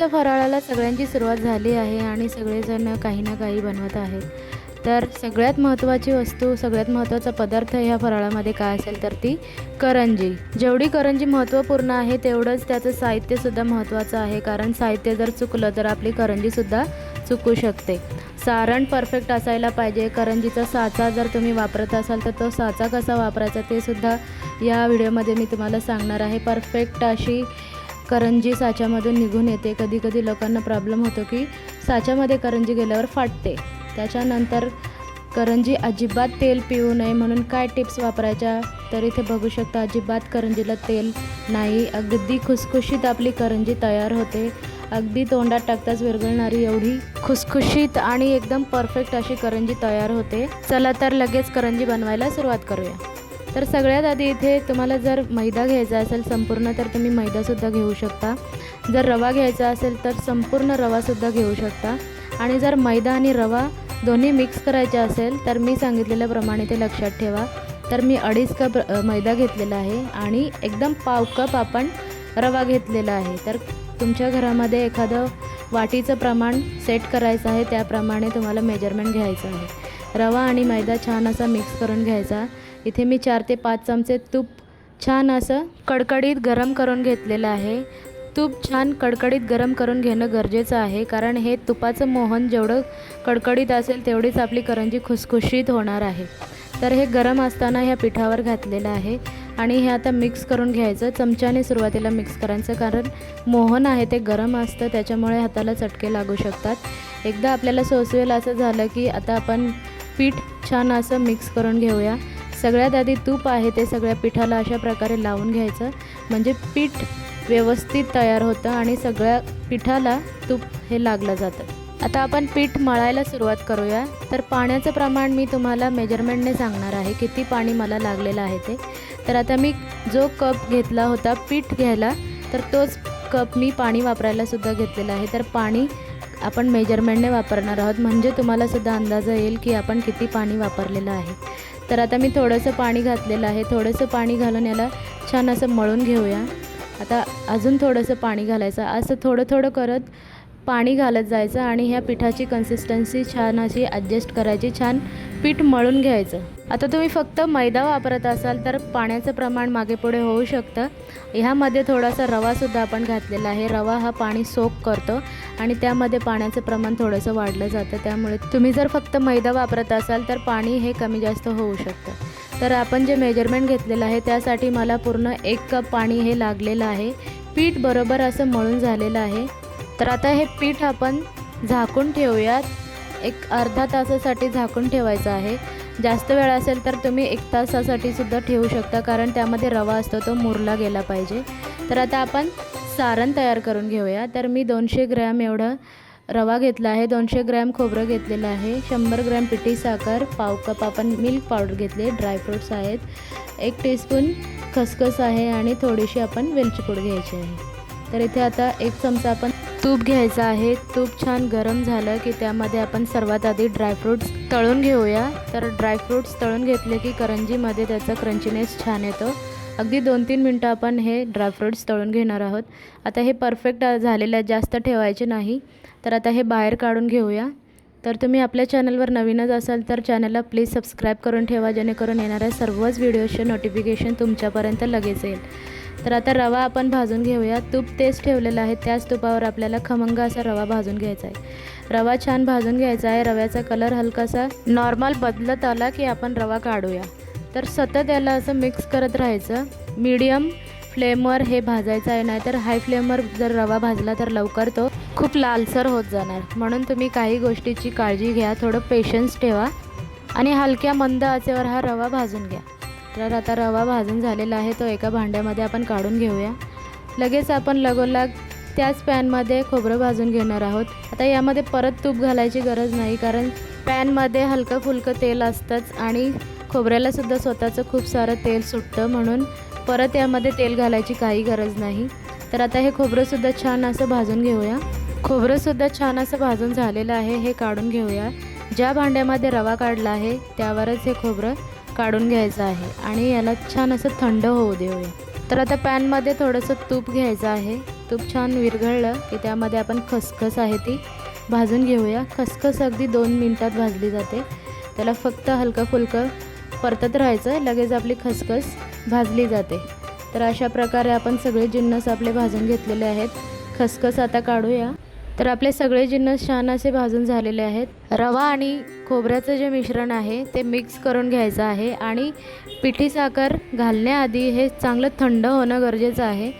रात्रीच्या फराळाला सगळ्यांची सुरुवात झाली आहे आणि सगळेजण काही ना काही बनवत आहेत. तर सगळ्यात महत्त्वाची वस्तू सगळ्यात महत्त्वाचा पदार्थ ह्या फराळामध्ये काय असेल तर ती करंजी. जेवढी करंजी महत्त्वपूर्ण आहे तेवढंच त्याचं साहित्यसुद्धा महत्त्वाचं आहे. कारण साहित्य जर चुकलं तर आपली करंजीसुद्धा चुकू शकते. सारण परफेक्ट असायला पाहिजे. करंजीचा साचा जर तुम्ही वापरत असाल तर तो साचा कसा वापरायचा ते सुद्धा या व्हिडिओमध्ये मी तुम्हाला सांगणार आहे. परफेक्ट अशी करंजी साच्यामधून निघून येते. कधी कधी लोकांना प्रॉब्लेम होतो की साच्यामध्ये करंजी गेल्यावर फाटते. त्याच्यानंतर करंजी अजिबात तेल पिऊ नये म्हणून काय टिप्स वापरायच्या? तर इथे बघू शकता अजिबात करंजीला तेल नाही. अगदी खुसखुशीत आपली करंजी तयार होते. अगदी तोंडात टाकताच विरघळणारी एवढी खुसखुशीत आणि एकदम परफेक्ट अशी करंजी तयार होते. चला तर लगेच करंजी बनवायला सुरुवात करूया. तर सगळ्यात आधी इथे तुम्हाला जर मैदा घ्यायचा असेल संपूर्ण तर तुम्ही मैदासुद्धा घेऊ शकता. जर रवा घ्यायचा असेल तर संपूर्ण रवासुद्धा घेऊ शकता. आणि जर मैदा आणि रवा दोन्ही मिक्स करायचे असेल तर मी सांगितलेल्याप्रमाणे ते लक्षात ठेवा. तर मी अडीच कप मैदा घेतलेला आहे आणि एकदम पाव कप आपण रवा घेतलेला आहे. तर तुमच्या घरामध्ये एखादं वाटीचं प्रमाण सेट करायचं आहे त्याप्रमाणे तुम्हाला मेजरमेंट घ्यायचं आहे. रवा आणि मैदा छान असा मिक्स करून घ्यायचा. इथे मी चार ते पाच चमचे तूप छान असं कडकडीत गरम करून घेतलेलं आहे. तूप छान कडकडीत गरम करून घेणं गरजेचं आहे कारण हे तुपाचं मोहन जेवढं कडकडीत असेल तेवढीच आपली करंजी खुसखुशीत होणार आहे. तर हे गरम असताना ह्या पिठावर घातलेलं आहे आणि हे आता मिक्स करून घ्यायचं. चमच्याने सुरुवातीला मिक्स करायचं कारण मोहन आहे ते गरम असतं त्याच्यामुळे हाताला चटके लागू शकतात. एकदा आपल्याला सोसवेल असं झालं की आता आपण पीठ छान असं मिक्स करून घेऊया. सगळ्यात आधी तूप आहे ते सगळ्या पिठाला अशा प्रकारे लावून घ्यायचं. म्हणजे पीठ व्यवस्थित तयार होतं आणि सगळ्या पिठाला तूप हे लागलं जातं. आता आपण पीठ मळायला सुरुवात करूया. तर पाण्याचं प्रमाण मी तुम्हाला मेजरमेंटने सांगणार आहे किती पाणी मला लागलेलं आहे ते. तर आता मी जो कप घेतला होता पीठ घ्यायला तर तोच कप मी पाणी वापरायलासुद्धा घेतलेला आहे. तर पाणी आपण मेजरमेंटने वापरणार आहोत. म्हणजे तुम्हालासुद्धा अंदाज येईल की आपण किती पाणी वापरलेलं आहे. तर आता मी थोडंसं पाणी घातलेलं आहे. थोडंसं पाणी घालून याला छान असं मळून घेऊया. आता अजून थोडंसं पाणी घालायचं. असं थोडं थोडं करत पाणी घालत जायचं आणि ह्या पिठाची कन्सिस्टन्सी छान अशी ॲडजस्ट करायची. छान पीठ मळून घ्यायचं. आता तुम्ही फक्त मैदा वापरत असाल तर पाण्याचं प्रमाण मागे पुढे होऊ शकतं. ह्यामध्ये थोडासा रवासुद्धा आपण घातलेला आहे. रवा हा पाणी सोक करतो आणि त्यामध्ये पाण्याचं प्रमाण थोडंसं वाढलं जातं. त्यामुळे तुम्ही जर फक्त मैदा वापरत असाल तर पाणी हे कमी जास्त होऊ शकतं. तर आपण जे मेजरमेंट घेतलेलं आहे त्यासाठी मला पूर्ण एक कप पाणी हे लागलेलं आहे. पीठ बरोबर असं मळून झालेलं आहे. तर आता हे पीठ आपण झाकून ठेवूयात. एक अर्धा तासासाठी झाकून ठेवायचं आहे. जास्त वेळ असेल तर तुम्ही एक तासासाठी सुद्धा ठेवू शकता कारण त्यामध्ये रवा असतो तो मुरला गेला पाहिजे. तर आता आपण सारण तयार करून घेऊया. तर मी दोनशे ग्रॅम एवढं रवा घेतला आहे. दोनशे ग्रॅम खोबरं घेतलेलं आहे. शंभर ग्रॅम पिठी साखर पाव कप आपण मिल्क पावडर घेतले ड्रायफ्रूट्स आहेत. एक टीस्पून खसखस आहे आणि थोडीशी आपण वेलची पूड घ्यायची आहे. तर इथे आता एक चमचा आपण तूप घ्यायचं आहे. तूप छान गरम झालं की त्यामध्ये आपण सर्वात आधी ड्रायफ्रूट्स तळून घेऊया. तर ड्रायफ्रूट्स तळून घेतले की करंजीमध्ये त्याचा क्रंचीनेस छान येतो. अगदी दोन तीन मिनटं आपण हे ड्रायफ्रूट्स तळून घेणार आहोत. आता हे परफेक्ट झालेलं आहे जास्त ठेवायचे नाही. तर आता हे बाहेर काढून घेऊया. तर तुम्ही आपल्या चॅनलवर नवीनच असाल तर चॅनलला प्लीज सबस्क्राईब करून ठेवा जेणेकरून येणाऱ्या सर्वच व्हिडिओचे नोटिफिकेशन तुमच्यापर्यंत लगेच येईल. तर आता रवा आपण भाजून घेऊया. तूप तेच ठेवलेलं आहे. त्याच तुपावर आपल्याला खमंग असा रवा भाजून घ्यायचा आहे. रवा छान भाजून घ्यायचा आहे. रव्याचा कलर हलकासा नॉर्मल बदलत आला की आपण रवा काढूया. तर सतत याला असं मिक्स करत राहायचं. मीडियम फ्लेमवर हे भाजायचं आहे नाहीतर हाय फ्लेमवर जर रवा भाजला तर लवकर तो खूप लालसर होत जाणार. म्हणून तुम्ही काही गोष्टीची काळजी घ्या. थोडं पेशन्स ठेवा. आणि हलक्या मंद आचेवर हा रवा भाजून घ्या. तर आता रवा भाजून झालेला आहे तो एका भांड्यामध्ये आपण काढून घेऊया. लगेच आपण लगोलाग त्याच पॅनमध्ये खोबरं भाजून घेणार आहोत. आता यामध्ये परत तूप घालायची गरज नाही कारण पॅनमध्ये हलकं फुलकं तेल असतंच आणि खोबऱ्यालासुद्धा स्वतःचं खूप सारं तेल सुटतं म्हणून परत यामध्ये तेल घालायची काही गरज नाही. तर आता हे खोबरंसुद्धा छान असं भाजून घेऊया. खोबरंसुद्धा छान असं भाजून झालेलं आहे हे काढून घेऊया. ज्या भांड्यामध्ये रवा काढला आहे त्यावरच हे खोबरं काढून घ्यायचं आहे आणि याला छान असं थंड होऊ देऊया. तर आता पॅनमध्ये थोडंसं तूप घ्यायचं आहे. तूप छान विरघळलं की त्यामध्ये आपण खसखस आहे ती भाजून घेऊया. खसखस अगदी दोन मिनटात भाजली जाते. त्याला फक्त हलकं फुलकं परतत राहायचं. लगेच आपली खसखस भाजली जाते. तर अशा प्रकारे आपण सगळे जिन्नस आपले भाजून घेतलेले आहेत. खसखस आता काढूया. तर आपले सगळे जिन्नस छान असे भाजून झालेले आहेत रवा आणि खोबऱ्याचं जे मिश्रण आहे ते मिक्स करून घ्यायचं आहे आणि पिठी साखर घालण्याआधी हे चांगलं थंड होणं गरजेचं आहे.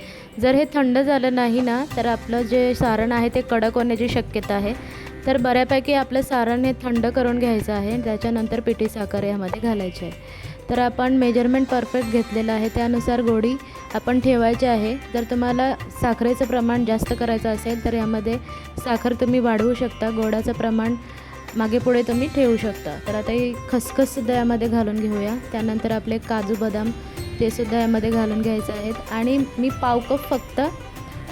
जर हे थंड झालं नाही ना तर आपलं जे सारण आहे ते कडक होण्याची शक्यता आहे. तर बऱ्यापैकी आपलं सारण हे थंड करून घ्यायचं आहे त्याच्यानंतर पिठी साखर यामध्ये घालायची आहे. तर आपण मेजरमेंट परफेक्ट घेतलेलं आहे. त्यानुसार गोडी आपण ठेवायची आहे. जर तुम्हाला साखरेचं प्रमाण जास्त करायचं असेल तर यामध्ये साखर तुम्ही वाढवू शकता. गोडाचं प्रमाण मागे पुढे तुम्ही ठेवू शकता. तर आता ही खसखससुद्धा यामध्ये घालून घेऊया. त्यानंतर आपले काजू बदाम ते सुद्धा यामध्ये घालून घ्यायचे आहेत. आणि मी पाव कप फक्त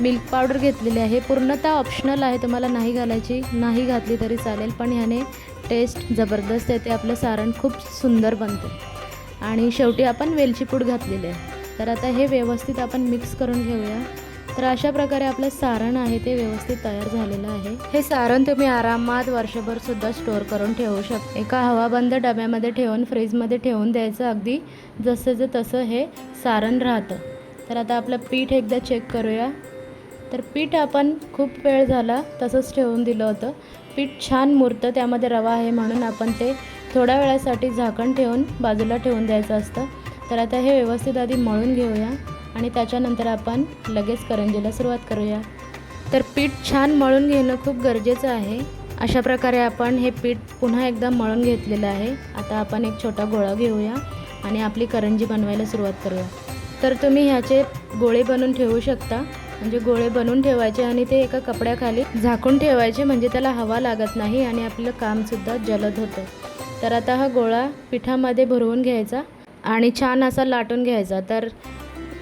मिल्क पावडर घेतलेली आहे. पूर्णतः ऑप्शनल आहे. तुम्हाला नाही घालायची नाही घातली तरी चालेल. पण ह्याने टेस्ट जबरदस्त येते. आपलं सारण खूप सुंदर बनते. आणि शेवटी आपण वेलची पूड घातलेली आहे. तर आता हे व्यवस्थित आपण मिक्स करून घेऊया. तर अशा प्रकारे आपलं सारण आहे ते व्यवस्थित तयार झालेलं आहे. हे सारण तुम्ही आरामात वर्षभर सुद्धा स्टोअर करून ठेवू शकता. एका हवाबंद डब्यामध्ये ठेवून फ्रीजमध्ये ठेवून द्यायचं. अगदी जसंचं तसं हे सारण राहतं. तर आता आपलं पीठ एकदा चेक करूया. तर पीठ आपण खूप वेळ झाला तसंच ठेवून दिलं होतं. पीठ छान मुरतं त्यामध्ये रवा आहे म्हणून आपण ते थोड्या वेळासाठी झाकण ठेवून बाजूला ठेवून द्यायचं असतं. तर आता हे व्यवस्थित आधी मळून घेऊया आणि त्याच्यानंतर आपण लगेच करंजीला सुरुवात करूया. तर पीठ छान मळून घेणं खूप गरजेचं आहे. अशा प्रकारे आपण हे पीठ पुन्हा एकदा मळून घेतलेलं आहे. आता आपण एक छोटा गोळा घेऊया आणि आपली करंजी बनवायला सुरुवात करूया. तर तुम्ही ह्याचे गोळे बनवून ठेवू शकता. म्हणजे गोळे बनवून ठेवायचे आणि ते एका कपड्याखाली झाकून ठेवायचे म्हणजे त्याला हवा लागत नाही आणि आपलं कामसुद्धा जलद होतं. तर आता हा गोळा पिठामध्ये भरवून घ्यायचा आणि छान असा लाटून घ्यायचा. तर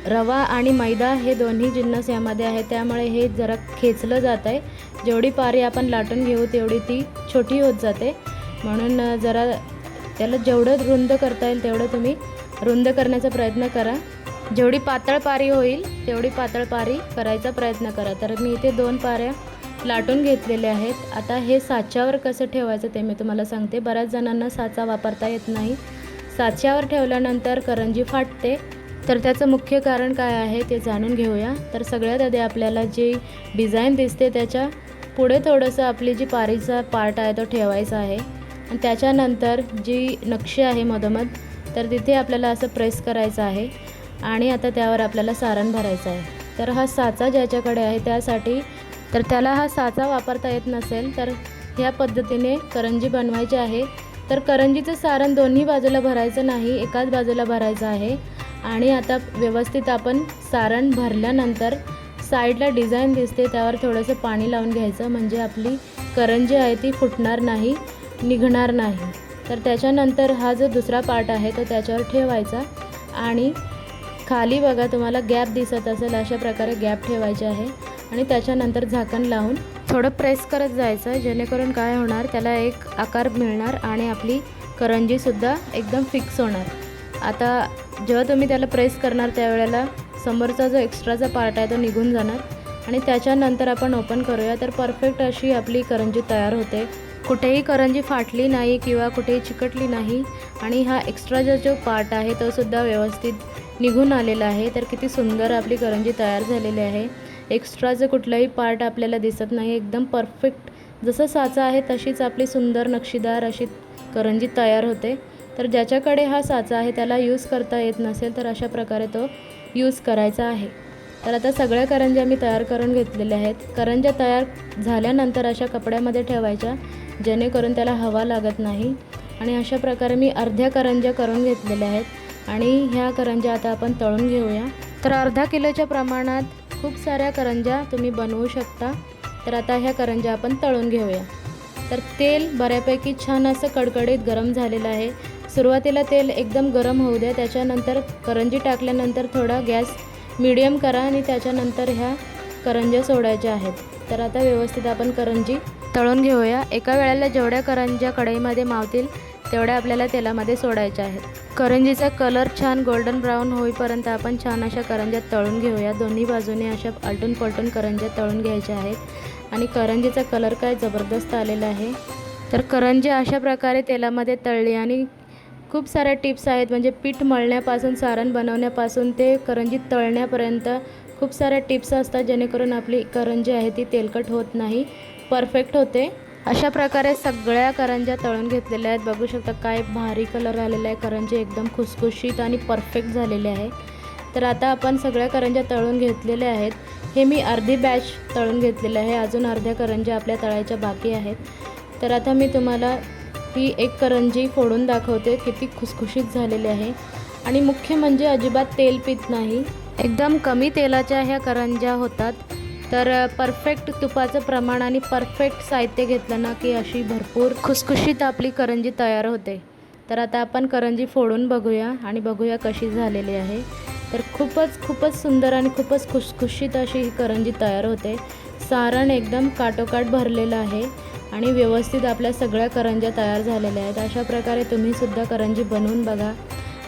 रवा आणि मैदा हे दोन्ही जिन्नस यामध्ये आहे त्यामुळे हे जरा खेचलं जात आहे जेवढी पारी आपण लाटून घेऊ तेवढी ती छोटी होत जाते. म्हणून जरा त्याला जेवढं रुंद करता येईल तेवढं तुम्ही रुंद करण्याचा प्रयत्न करा. जेवढी पातळ पारी होईल तेवढी पातळ पारी करायचा प्रयत्न करा. तर मी इथे दोन पाऱ्या लाटून घेतलेले आहेत. आता हे साच्यावर कसं ठेवायचं ते मी तुम्हाला सांगते. बऱ्याच जणांना साचा वापरता येत नाही. साच्यावर ठेवल्यानंतर करंजी फाटते. तर त्याचं मुख्य कारण काय आहे ते जाणून घेऊया. तर सगळ्यात आधी आपल्याला जी डिझाईन दिसते त्याच्या पुढे थोडंसं आपली जी पारीचा पार्ट आहे तो ठेवायचा आहे. आणि त्याच्यानंतर जी नक्षी आहे मधोमध तर तिथे आपल्याला असं प्रेस करायचं आहे. आणि आता त्यावर आपल्याला सारण भरायचं आहे. तर हा साचा ज्याच्याकडे आहे त्यासाठी तर त्याला हा साचा वापरता येत नसेल तर ह्या पद्धतीने करंजी बनवायची आहे. तर करंजीचं सारण दोन्ही बाजूला भरायचं नाही एकाच बाजूला भरायचं आहे. आणि आता व्यवस्थित आपण सारण भरल्यानंतर साईडला डिझाईन दिसते त्यावर थोडंसं पाणी लावून घ्यायचं म्हणजे आपली करंजी आहे ती फुटणार नाही निघणार नाही. तर त्याच्यानंतर हा जो दुसरा पार्ट आहे तो त्याच्यावर ठेवायचा. आणि खाली बघा तुम्हाला गॅप दिसत असेल अशा प्रकारे गॅप ठेवायचे आहे. आणि त्याच्यानंतर झाकण लावून थोडं प्रेस करत जायचं जेणेकरून काय होणार त्याला एक आकार मिळणार आणि आपली करंजीसुद्धा एकदम फिक्स होणार. आता जेव्हा तुम्ही त्याला प्रेस करणार त्यावेळेला समोरचा जो एक्स्ट्राचा पार्ट आहे तो निघून जाणार. आणि त्याच्यानंतर आपण ओपन करूया. तर परफेक्ट अशी आपली करंजी तयार होते. कुठेही करंजी फाटली नाही किंवा कुठेही चिकटली नाही आणि हा एक्स्ट्राचा जो पार्ट आहे तो सुद्धा व्यवस्थित निघून आलेला आहे. तर किती सुंदर आपली करंजी तयार झालेली आहे. एक्स्ट्राचं कुठलंही पार्ट आपल्याला दिसत नाही एकदम परफेक्ट जसं साचा आहे तशीच आपली सुंदर नक्षीदार अशी करंजी तयार होते. तर ज्याच्याकडे हा साचा आहे त्याला यूज करता येत नसेल तर अशा प्रकारे तो यूज करायचा आहे. तर आता सगळ्या करंज्या मी तयार करून घेतलेल्या आहेत. करंज्या तयार झाल्यानंतर अशा कपड्यामध्ये ठेवायच्या जेणेकरून त्याला हवा लागत नाही. आणि अशा प्रकारे मी अर्ध्या करंज्या करून घेतलेल्या आहेत. आणि ह्या करंज्या आता आपण तळून घेऊया. तर अर्धा किलोच्या प्रमाणात खूप साऱ्या करंज्या तुम्ही बनवू शकता. तर आता ह्या करंज्या आपण तळून घेऊया. तर तेल बऱ्यापैकी छान असं कडकडीत गरम झालेलं आहे. सुरुवातीला तेल एकदम गरम होऊ द्या. त्याच्यानंतर करंजी टाकल्यानंतर थोडा गॅस मिडियम करा आणि त्याच्यानंतर ह्या करंज्या सोडायच्या आहेत. तर आता व्यवस्थित आपण करंजी तळून घेऊया. एका वेळेला जेवढ्या करंज्या कढईमध्ये मावतील तेवढ्या आपल्याला तेलामध्ये सोडायच्या आहेत. करंजीचा कलर छान गोल्डन ब्राऊन होईपर्यंत आपण छान अशा करंज्या तळून घेऊया. दोन्ही बाजूने अशा आलटून पलटून करंज्या तळून घ्यायच्या आहेत. आणि करंजीचा कलर काय जबरदस्त आलेला आहे. तर करंजी अशा प्रकारे तेलामध्ये तळली आणि खूप साऱ्या टिप्स आहेत. म्हणजे पीठ मळण्यापासून सारण बनवण्यापासून ते करंजी तळण्यापर्यंत खूप साऱ्या टिप्स असतात जेणेकरून आपली करंजी आहे ती तेलकट होत नाही. परफेक्ट होते. अशा प्रकारे सगळ्या करंज्या तळून घेतलेल्या आहेत. बघू शकता काय भारी कलर आलेला आहे. करंजी एकदम खुसखुशीत आणि परफेक्ट झालेले आहे. तर आता आपण सगळ्या करंज्या तळून घेतलेल्या आहेत. हे मी अर्धी बॅच तळून घेतलेलं आहे. अजून अर्ध्या करंज्या आपल्या तळायच्या बाकी आहेत. तर आता मी तुम्हाला ही एक करंजी फोडून दाखवते. किती खुसखुशीत झालेली आहे. आणि मुख्य म्हणजे अजिबात तेल पित नाही. एकदम कमी तेलाच्या ह्या करंज्या होतात. तर परफेक्ट तुपाचं प्रमाण आणि परफेक्ट साहित्य घेतलं ना की अशी भरपूर खुसखुशीत आपली करंजी तयार होते. तर आता आपण करंजी फोडून बघूया आणि बघूया कशी झालेली आहे. तर खूपच खूपच सुंदर आणि खूपच खुसखुशीत अशी ही करंजी तयार होते. सारण एकदम काटोकाट भरलेलं आहे आणि व्यवस्थित आपल्या सगळ्या करंज्या तयार झालेल्या आहेत. अशा प्रकारे तुम्हीसुद्धा करंजी बनवून बघा.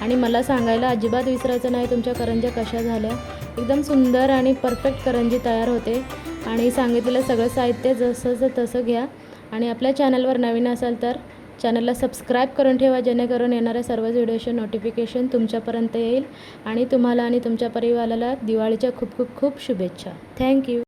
आणि मला सांगायला अजिबात विसरायचं नाही तुमच्या करंज्या कशा झाल्या. एकदम सुंदर आणि परफेक्ट करंजी तयार होते. आणि सांगितलेलं सगळं साहित्य जसंचं तसं घ्या. आणि आपल्या चॅनलवर नवीन असाल तर चॅनलला सबस्क्राईब करून ठेवा जेणेकरून येणाऱ्या सर्व व्हिडिओचे नोटिफिकेशन तुमच्यापर्यंत येईल. आणि तुम्हाला आणि तुमच्या परिवाराला दिवाळीच्या खूप खूप खूप शुभेच्छा. थँक्यू